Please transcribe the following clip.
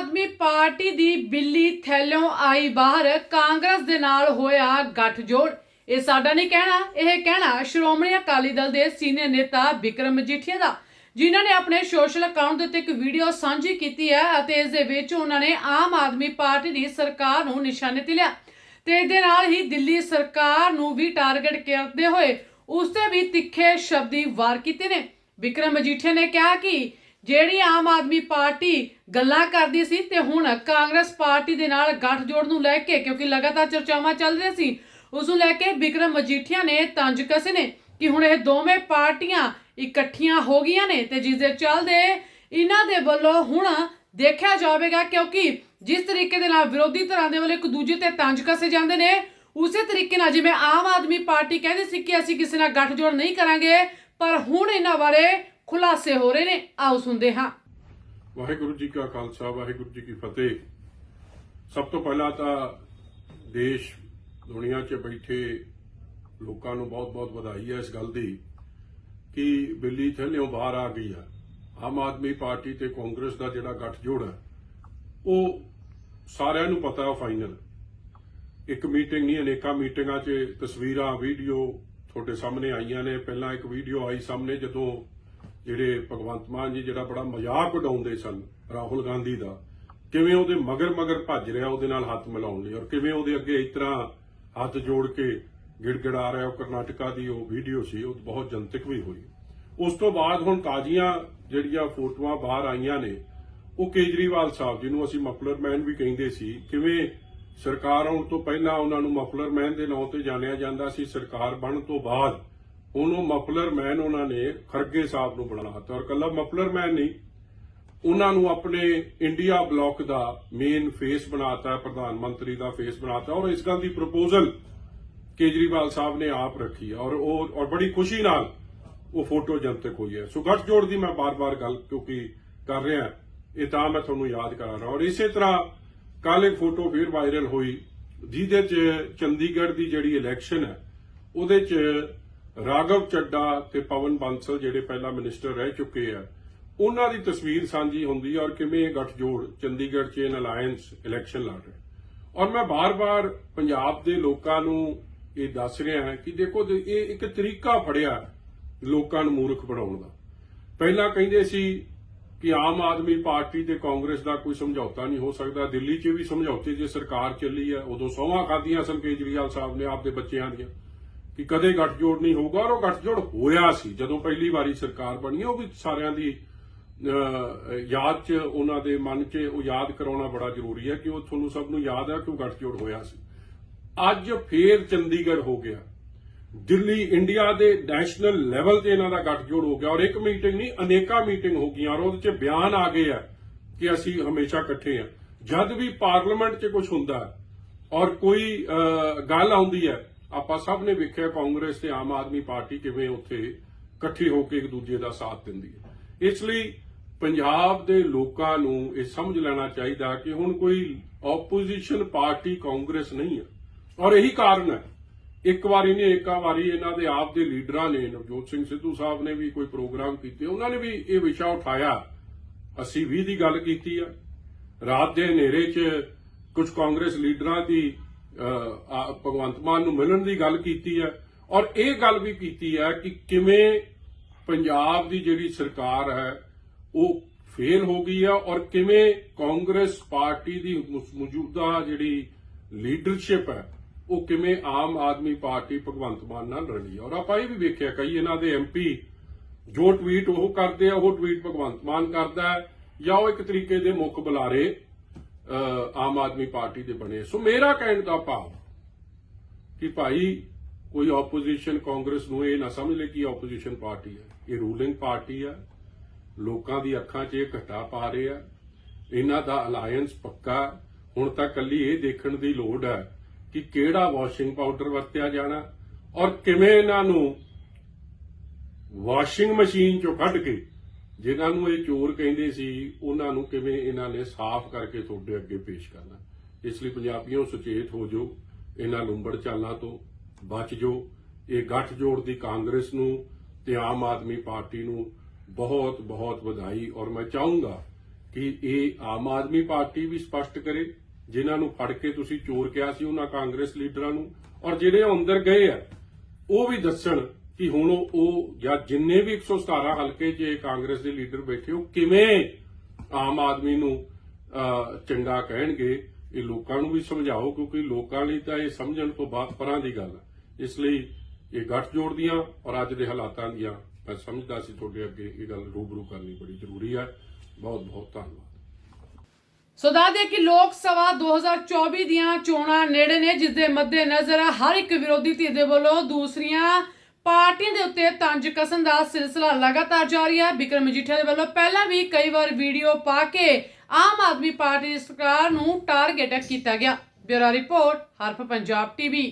ਆਦਮੀ party ਦੀ ਬਿੱਲੀ ਥੈਲੋਂ ਆਈ ਬਾਹਰ, ਕਾਂਗਰਸ ਦੇ ਨਾਲ ਹੋਇਆ ਗੱਠਜੋੜ। ਇਹ ਸਾਡਾ ਨਹੀਂ ਕਹਿਣਾ, ਇਹ ਕਹਿਣਾ ਸ਼੍ਰੋਮਣੀ ਅਕਾਲੀ ਦਲ ਦੇ ਸੀਨੀਅਰ ਨੇਤਾ ਵਿਕਰਮ ਮਜੀਠੀਆ ਦਾ, ਜਿਨ੍ਹਾਂ ਨੇ ਆਪਣੇ ਸੋਸ਼ਲ ਅਕਾਊਂਟ ਦੇ ਉੱਤੇ ਇੱਕ ਵੀਡੀਓ ਸਾਂਝੀ ਕੀਤੀ ਹੈ ਅਤੇ ਇਸ ਦੇ ਵਿੱਚ ਉਹਨਾਂ ਨੇ ਆਮ ਆਦਮੀ ਪਾਰਟੀ ਦੀ ਸਰਕਾਰ ਨੂੰ ਨਿਸ਼ਾਨੇ ਤੇ ਲਿਆ। ਤੇ ਇਹਦੇ ਨਾਲ ਹੀ ਦਿੱਲੀ ਸਰਕਾਰ ਨੂੰ ਵੀ ਟਾਰਗੇਟ ਕਰਦੇ ਹੋਏ ਉਸ ਤੇ ਵੀ ਤਿੱਖੇ ਸ਼ਬਦੀ ਵਾਰ ਕੀਤੇ ਨੇ। ਵਿਕਰਮ ਮਜੀਠੀਆ ਨੇ ਕਿਹਾ ਕਿ ਜਿਹੜੀ ਆਮ ਆਦਮੀ ਪਾਰਟੀ ਗੱਲਾਂ ਕਰਦੀ ਸੀ ਤੇ ਹੁਣ ਕਾਂਗਰਸ ਪਾਰਟੀ ਦੇ ਨਾਲ ਗੱਠਜੋੜ ਨੂੰ ਲੈ ਕੇ, ਕਿਉਂਕਿ ਲਗਾਤਾਰ ਚਰਚਾਵਾਂ ਚੱਲ ਰਹੀਆਂ ਸੀ, ਉਸ ਨੂੰ ਲੈ ਕੇ ਵਿਕਰਮ ਮਜੀਠੀਆ ਨੇ ਤੰਜ ਕਸੇ ਨੇ ਕਿ ਹੁਣ ਇਹ ਦੋਵੇਂ ਪਾਰਟੀਆਂ ਇਕੱਠੀਆਂ ਹੋ ਗਈਆਂ ਨੇ ਤੇ ਜਿਸ ਦੇ ਚੱਲਦੇ ਇਹਨਾਂ ਦੇ ਵੱਲੋਂ ਹੁਣ ਦੇਖਿਆ ਜਾਵੇਗਾ ਕਿਉਂਕਿ ਜਿਸ ਤਰੀਕੇ ਦੇ ਨਾਲ ਵਿਰੋਧੀ ਧਿਰਾਂ ਦੇ ਵੱਲੋਂ ਇੱਕ ਦੂਜੇ ਤੇ ਤੰਜ ਕਸੇ ਜਾਂਦੇ ਨੇ, ਉਸੇ ਤਰੀਕੇ ਨਾਲ ਜਿਵੇਂ ਆਮ ਆਦਮੀ ਪਾਰਟੀ ਕਹਿੰਦੀ ਸੀ ਕਿ ਅਸੀਂ ਕਿਸੇ ਨਾਲ ਗੱਠਜੋੜ ਨਹੀਂ ਕਰਾਂਗੇ, ਪਰ ਹੁਣ ਇਹਨਾਂ ਬਾਰੇ ਖੁਲਾਸੇ ਹੋ ਰਹੇ ਨੇ। ਆਓ ਸੁਣਦੇ ਹਾਂ। ਵਾਹਿਗੁਰੂ ਜੀ ਕਾ ਖਾਲਸਾ, ਵਾਹਿਗੁਰੂ ਜੀ ਕੀ ਫਤਿਹ। ਸਭ ਤੋਂ ਪਹਿਲਾਂ ਤਾਂ ਦੇਸ਼ ਦੁਨੀਆ 'ਚ ਬੈਠੇ ਲੋਕਾਂ ਨੂੰ ਬਹੁਤ-ਬਹੁਤ ਵਧਾਈ ਹੈ ਇਸ ਗੱਲ ਦੀ ਕਿ ਬਿੱਲੀ ਥੱਲਿਓਂ ਬਾਹਰ ਆ ਗਈ ਹੈ ਆਮ ਆਦਮੀ ਪਾਰਟੀ ਤੇ ਕਾਂਗਰਸ ਦਾ ਜਿਹੜਾ ਗੱਠਜੋੜ ਹੈ, ਉਹ ਸਾਰਿਆਂ ਨੂੰ ਪਤਾ ਹੈ ਫਾਈਨਲ। ਇੱਕ ਮੀਟਿੰਗ ਨਹੀਂ, ਅਨੇਕਾਂ ਮੀਟਿੰਗਾਂ 'ਚ ਤਸਵੀਰਾਂ, ਵੀਡੀਓ ਤੁਹਾਡੇ ਸਾਹਮਣੇ ਆਈਆਂ ਨੇ। ਪਹਿਲਾਂ ਇੱਕ ਵੀਡੀਓ ਆਈ ਸਾਹਮਣੇ ਜਦੋਂ ਜਿਹੜੇ ਭਗਵੰਤ ਮਾਨ ਜੀ ਜਿਹੜਾ ਬੜਾ ਮਜ਼ਾਕ ਉਡਾਉਂਦੇ ਸਨ ਰਾਹੁਲ ਗਾਂਧੀ ਦਾ, ਕਿਵੇਂ ਉਹਦੇ ਮਗਰ ਮਗਰ ਭੱਜ ਰਿਹਾ ਉਹਦੇ ਨਾਲ ਹੱਥ ਮਿਲਾਉਣ ਲਈ ਔਰ ਕਿਵੇਂ ਉਹਦੇ ਅੱਗੇ ਇਸ ਤਰ੍ਹਾਂ ਹੱਥ ਜੋੜ ਕੇ ਗਿੜਗਿੜਾ ਰਿਹਾ, ਉਹ ਕਰਨਾਟਕਾ ਦੀ ਉਹ ਵੀਡੀਓ ਸੀ, ਉਹ ਬਹੁਤ ਜਨਤਕ ਵੀ ਹੋਈ। ਉਸ ਤੋਂ ਬਾਅਦ ਹੁਣ ਤਾਜ਼ੀਆਂ ਜਿਹੜੀਆਂ ਫੋਟੋਆਂ ਬਾਹਰ ਆਈਆਂ ਨੇ, ਉਹ ਕੇਜਰੀਵਾਲ ਸਾਹਿਬ ਜਿਹਨੂੰ ਅਸੀਂ ਮਫਲਰ ਮੈਨ ਵੀ ਕਹਿੰਦੇ ਸੀ, ਕਿਵੇਂ ਸਰਕਾਰ ਆਉਣ ਤੋਂ ਪਹਿਲਾਂ ਉਹਨਾਂ ਨੂੰ ਮਫਲਰ ਮੈਨ ਦੇ ਨਾਂ ਤੇ ਜਾਣਿਆ ਜਾਂਦਾ ਸੀ, ਸਰਕਾਰ ਬਣਨ ਤੋਂ ਬਾਅਦ ਉਹਨੂੰ ਮਫਲਰ ਮੈਨ ਉਹਨਾਂ ਨੇ ਖਰਗੇ ਸਾਹਿਬ ਨੂੰ ਬਣਾ ਬਣਾਤਾ ਔਰ ਕੱਲਾ ਮਫਲਰ ਮੈਨ ਨਹੀਂ, ਉਹਨਾਂ ਨੂੰ ਆਪਣੇ ਇੰਡੀਆ ਬਲੌਕ ਦਾ ਮੇਨ ਫੇਸ ਬਣਾਤਾ, ਪ੍ਰਧਾਨ ਮੰਤਰੀ ਦਾ ਫੇਸ ਬਣਾਤਾ ਔਰ ਇਸ ਗੱਲ ਦੀ ਪ੍ਰਪੋਜ਼ਲ ਕੇਜਰੀਵਾਲ ਸਾਹਿਬ ਨੇ ਆਪ ਰੱਖੀ ਔਰ ਉਹ ਔਰ ਬੜੀ ਖੁਸ਼ੀ ਨਾਲ ਉਹ ਫੋਟੋ ਜਨਤਕ ਹੋਈ ਹੈ। ਸੋ ਗੱਠਜੋੜ ਦੀ ਮੈਂ ਬਾਰ-ਬਾਰ ਗੱਲ ਕਿਉਂਕਿ ਕਰ ਰਿਹਾ, ਇਹ ਤਾਂ ਮੈਂ ਤੁਹਾਨੂੰ ਯਾਦ ਕਰਾ ਰਿਹਾ ਔਰ ਇਸੇ ਤਰ੍ਹਾਂ ਕੱਲ ਇੱਕ ਫੋਟੋ ਫਿਰ ਵਾਇਰਲ ਹੋਈ, ਜਿਹਦੇ 'ਚ ਚੰਡੀਗੜ੍ਹ ਦੀ ਜਿਹੜੀ ਇਲੈਕਸ਼ਨ ਹੈ, ਉਹਦੇ 'ਚ ਰਾਘਵ ਚੱਡਾ ਤੇ ਪਵਨ ਬਾਂਸਲ ਜਿਹੜੇ ਪਹਿਲਾਂ ਮਿਨਿਸਟਰ ਰਹਿ ਚੁੱਕੇ ਆ, ਉਹਨਾਂ ਦੀ ਤਸਵੀਰ ਸਾਂਝੀ ਹੁੰਦੀ ਹੈ ਔਰ ਕਿਵੇਂ ਇਹ ਗੱਠਜੋੜ ਚੰਡੀਗੜ੍ਹ 'ਚ ਇਨ ਅਲਾਈਅੰਸ ਇਲੈਕਸ਼ਨ ਲੜ ਰਿਹਾ। ਔਰ ਮੈਂ ਬਾਰ-ਬਾਰ ਪੰਜਾਬ ਦੇ ਲੋਕਾਂ ਨੂੰ ਇਹ ਦੱਸ ਰਿਹਾ ਹਾਂ ਕਿ ਦੇਖੋ ਇਹ ਇੱਕ ਤਰੀਕਾ ਫੜਿਆ ਲੋਕਾਂ ਨੂੰ ਮੂਰਖ ਬਣਾਉਣ ਦਾ। ਪਹਿਲਾਂ ਕਹਿੰਦੇ ਸੀ ਕਿ ਆਮ ਆਦਮੀ ਪਾਰਟੀ ਤੇ ਕਾਂਗਰਸ ਦਾ ਕੋਈ ਸਮਝੌਤਾ ਨਹੀਂ ਹੋ ਸਕਦਾ। ਦਿੱਲੀ 'ਚ ਵੀ ਸਮਝੌਤੇ ਜੇ ਸਰਕਾਰ ਚੱਲੀ ਹੈ ਉਦੋਂ ਸੋਹਾਂ ਖਾਧੀਆਂ ਸਨ ਕੇਜਰੀਵਾਲ ਸਾਹਿਬ ਨੇ ਆਪਦੇ ਬੱਚਿਆਂ ਦੀਆਂ। ਕਿ ਕਦੇ ਗੱਠਜੋੜ ਨਹੀਂ ਹੋਊਗਾ ਔਰ ਉਹ ਗੱਠਜੋੜ ਹੋਇਆ ਸੀ। ਜਦੋਂ ਪਹਿਲੀ ਵਾਰੀ ਸਰਕਾਰ ਬਣੀ, ਉਹ ਵੀ ਸਾਰਿਆਂ ਦੀ ਯਾਦ 'ਚ, ਉਹਨਾਂ ਦੇ ਮਨ 'ਚ ਉਹ ਯਾਦ ਕਰਾਉਣਾ ਬੜਾ ਜ਼ਰੂਰੀ ਹੈ ਕਿ ਉਹ ਤੁਹਾਨੂੰ ਸਭ ਨੂੰ ਯਾਦ ਹੈ ਕਿ ਉਹ ਗੱਠਜੋੜ ਹੋਇਆ ਸੀ। ਅੱਜ ਫੇਰ ਚੰਡੀਗੜ੍ਹ ਹੋ ਗਿਆ। ਦਿੱਲੀ, ਇੰਡੀਆ ਦੇ ਨੈਸ਼ਨਲ ਲੈਵਲ ਤੇ ਇਹਨਾਂ ਦਾ ਗੱਠਜੋੜ ਹੋ ਗਿਆ ਔਰ ਇੱਕ ਮੀਟਿੰਗ ਨਹੀਂ, ਅਨੇਕਾਂ ਮੀਟਿੰਗ ਹੋ ਗਈਆਂ ਔਰ ਉਹਦੇ 'ਚ ਬਿਆਨ ਆ ਗਏ ਆ ਕਿ ਅਸੀਂ ਹਮੇਸ਼ਾ ਇਕੱਠੇ ਆ। ਜਦ ਵੀ ਪਾਰਲੀਮੈਂਟ 'ਚ ਕੁਝ ਹੁੰਦਾ ਔਰ ਕੋਈ ਗੱਲ ਆਉਂਦੀ ਹੈ ਆਪਾਂ ਸਭ ਨੇ ਵੇਖਿਆ ਕਾਂਗਰਸ ਤੇ ਆਮ ਆਦਮੀ ਪਾਰਟੀ ਕਿਵੇਂ ਉੱਥੇ ਇਕੱਠੀ ਹੋ ਕੇ ਇੱਕ ਦੂਜੇ ਦਾ ਸਾਥ ਦਿੰਦੀ ਹੈ। ਇਸ ਲਈ ਪੰਜਾਬ ਦੇ ਲੋਕਾਂ ਨੂੰ ਇਹ ਸਮਝ ਲੈਣਾ ਚਾਹੀਦਾ ਕਿ ਹੁਣ ਕੋਈ ਆਪੋਜੀਸ਼ਨ ਪਾਰਟੀ ਕਾਂਗਰਸ ਨਹੀਂ ਹੈ। ਔਰ ਇਹੀ ਕਾਰਨ ਹੈ, ਇੱਕ ਵਾਰੀ ਨਹੀਂ ਏਕਾ ਵਾਰੀ ਇਹਨਾਂ ਦੇ ਆਪ ਦੇ ਲੀਡਰਾਂ ਨੇ, ਨਵਜੋਤ ਸਿੰਘ ਸਿੱਧੂ ਸਾਹਿਬ ਨੇ ਵੀ ਕੋਈ ਪ੍ਰੋਗਰਾਮ ਕੀਤੇ, ਉਹਨਾਂ ਨੇ ਵੀ ਇਹ ਵਿਸ਼ਾ ਉਠਾਇਆ। ਅਸੀਂ ਵੀ ਦੀ ਗੱਲ ਕੀਤੀ ਆ। ਰਾਤ ਦੇ ਹਨੇਰੇ 'ਚ ਕੁਝ ਕਾਂਗਰਸ ਲੀਡਰਾਂ ਦੀ ਭਗਵੰਤ ਮਾਨ ਨੂੰ ਮਿਲਣ ਦੀ ਗੱਲ ਕੀਤੀ ਹੈ ਔਰ ਇਹ ਗੱਲ ਵੀ ਕੀਤੀ ਹੈ ਕਿ ਕਿਵੇਂ ਪੰਜਾਬ ਦੀ ਜਿਹੜੀ ਸਰਕਾਰ ਹੈ, ਉਹ ਫੇਲ ਹੋ ਗਈ ਹੈ ਔਰ ਕਿਵੇਂ ਕਾਂਗਰਸ ਪਾਰਟੀ ਦੀ ਮੌਜੂਦਾ ਜਿਹੜੀ ਲੀਡਰਸ਼ਿਪ ਹੈ, ਉਹ ਕਿਵੇਂ ਆਮ ਆਦਮੀ ਪਾਰਟੀ ਭਗਵੰਤ ਮਾਨ ਨਾਲ ਰਲੀ ਹੈ। ਔਰ ਆਪਾਂ ਇਹ ਵੀ ਵੇਖਿਆ, ਕਈ ਇਹਨਾਂ ਦੇ ਐਮਪੀ ਜੋ ਟਵੀਟ ਉਹ ਕਰਦੇ ਆ, ਉਹ ਟਵੀਟ ਭਗਵੰਤ ਮਾਨ ਕਰਦਾ ਹੈ ਜਾਂ ਉਹ ਇੱਕ ਤਰੀਕੇ ਦੇ ਮੁੱਖ ਬੁਲਾਰੇ ਆਮ ਆਦਮੀ ਪਾਰਟੀ ਦੇ ਬਣੇ। ਸੋ ਮੇਰਾ ਕਹਿਣ ਦਾ ਭਾਵ ਕਿ ਭਾਈ, ਕੋਈ ਆਪੋਜੀਸ਼ਨ ਕਾਂਗਰਸ ਨੂੰ ਇਹ ਨਾ ਸਮਝ ਲੈ ਕਿ ਆਪੋਜੀਸ਼ਨ ਪਾਰਟੀ ਹੈ। ਇਹ ਰੂਲਿੰਗ ਪਾਰਟੀ ਹੈ। ਲੋਕਾਂ ਦੀ ਅੱਖਾਂ 'ਚ ਇਹ ਘਟਾ ਪਾ ਰਹੇ ਆ। ਇਹਨਾਂ ਦਾ ਅਲਾਈਅੰਸ ਪੱਕਾ। ਹੁਣ ਤਾਂ ਕੱਲੀ ਇਹ ਦੇਖਣ ਦੀ ਲੋੜ ਹੈ ਕਿ ਕਿਹੜਾ ਵਾਸ਼ਿੰਗ ਪਾਊਡਰ ਵਰਤਿਆ ਜਾਣਾ ਔਰ ਕਿਵੇਂ ਇਹਨਾਂ ਨੂੰ ਵਾਸ਼ਿੰਗ ਮਸ਼ੀਨ ਚੋਂ ਕੱਢ ਕੇ ਜਿਨ੍ਹਾਂ ਨੂੰ ਇਹ ਚੋਰ ਕਹਿੰਦੇ ਸੀ, ਉਹਨਾਂ ਨੂੰ ਕਿਵੇਂ ਇਹਨਾਂ ਨੇ ਸਾਫ਼ ਕਰਕੇ ਤੁਹਾਡੇ ਅੱਗੇ ਪੇਸ਼ ਕਰਨਾ? ਇਸ ਲਈ ਪੰਜਾਬੀਓ, ਸੁਚੇਤ ਹੋ ਜਾਓ, ਇਹਨਾਂ ਲੰਬੜ ਚਾਲਾਂ ਤੋਂ ਬਚ ਜਾਓ। ਇਹ ਗੱਠ ਜੋੜ ਦੀ ਕਾਂਗਰਸ ਨੂੰ ਤੇ ਆਮ ਆਦਮੀ ਪਾਰਟੀ ਨੂੰ ਬਹੁਤ ਬਹੁਤ ਵਧਾਈ। ਔਰ ਮੈਂ ਚਾਹੂੰਗਾ ਕਿ ਇਹ ਆਮ ਆਦਮੀ ਪਾਰਟੀ ਵੀ ਸਪਸ਼ਟ ਕਰੇ, ਜਿਨ੍ਹਾਂ ਨੂੰ ਫੜ ਕੇ ਤੁਸੀਂ ਚੋਰ ਕਿਹਾ ਸੀ ਉਹਨਾਂ ਕਾਂਗਰਸ ਲੀਡਰਾਂ ਨੂੰ, ਔਰ ਜਿਹੜੇ ਉਹ ਅੰਦਰ ਗਏ ਆ, ਉਹ ਵੀ ਦੱਸਣ ਕਿ ਹੁਣ ਉਹ- ਜਾਂ ਜਿੰਨੇ ਵੀ 117 ਹਲਕੇ 'ਚ ਇਹ ਕਾਂਗਰਸ ਦੇ ਲੀਡਰ ਬੈਠੇ, ਉਹ ਕਿਵੇਂ ਆਮ ਆਦਮੀ ਨੂੰ ਚੰਗਾ ਕਹਿਣਗੇ, ਇਹ ਲੋਕਾਂ ਨੂੰ ਵੀ ਸਮਝਾਓ, ਕਿਉਂਕਿ ਲੋਕਾਂ ਲਈ ਤਾਂ ਇਹ ਸਮਝਣ ਤੋਂ ਬਾਅਦ ਪਰਾਂ ਦੀ ਗੱਲ ਹੈ। ਇਸ ਲਈ ਇਹ ਗੱਠ ਜੋੜਦੀਆਂ ਔਰ ਅੱਜ ਦੇ ਹਾਲਾਤਾਂ ਦੀਆਂ ਮੈਂ ਸਮਝਦਾ ਸੀ ਤੁਹਾਡੇ ਅੱਗੇ ਇਹ ਗੱਲ ਰੂਬਰੂ ਕਰਨੀ ਬੜੀ ਜ਼ਰੂਰੀ ਹੈ। ਬਹੁਤ ਬਹੁਤ ਧੰਨਵਾਦ। ਸੋ ਦੱਸਦੇ ਕਿ ਲੋਕ ਸਭਾ 2024 ਦੀਆਂ ਚੋਣਾਂ ਨੇੜੇ ਨੇ ਜਿਸ ਦੇ ਮੱਦੇਨਜ਼ਰ ਹਰ ਇੱਕ ਵਿਰੋਧੀ ਧਿਰ ਦੇ ਵੱਲੋਂ ਦੂਸਰੀਆਂ ਪਾਰਟੀਆਂ ਦੇ ਉੱਤੇ ਤੰਜ ਕਸਣ ਦਾ ਸਿਲਸਿਲਾ ਲਗਾਤਾਰ ਜਾਰੀ ਹੈ। ਬਿਕਰਮ ਮਜੀਠੀਆ ਦੇ ਵੱਲੋਂ ਪਹਿਲਾਂ ਵੀ ਕਈ ਵਾਰ ਵੀਡੀਓ ਪਾ ਕੇ ਆਮ ਆਦਮੀ ਪਾਰਟੀ ਦੀ ਸਰਕਾਰ ਨੂੰ ਟਾਰਗੇਟ ਕੀਤਾ ਗਿਆ। Bureau report, Harf Punjab TV